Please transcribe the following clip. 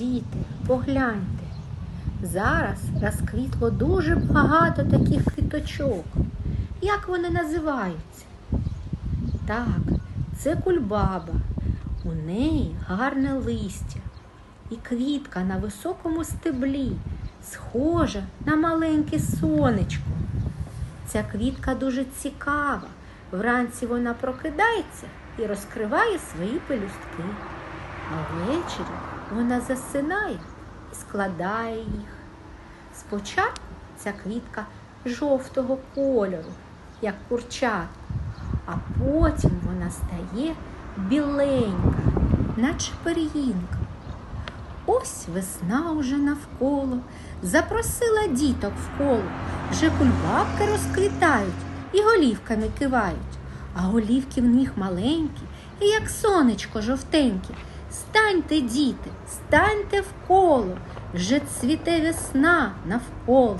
Діти, погляньте. Зараз розквітло дуже багато таких квіточок. Як вони називаються? Так, це кульбаба. У неї гарне листя і квітка на високому стеблі, схожа на маленьке сонечко. Ця квітка дуже цікава. Вранці вона прокидається і розкриває свої пелюстки. А ввечері вона засинає і складає їх. Спочатку ця квітка жовтого кольору, як курчатко, а потім вона стає біленька, наче пир'їнка. Ось весна уже навколо, запросила діток в коло. Вже кульбабки розквітають і голівками кивають, а голівки в них маленькі, і як сонечко жовтеньке. Станьте, діти, станьте в коло, вже цвіте весна навколо.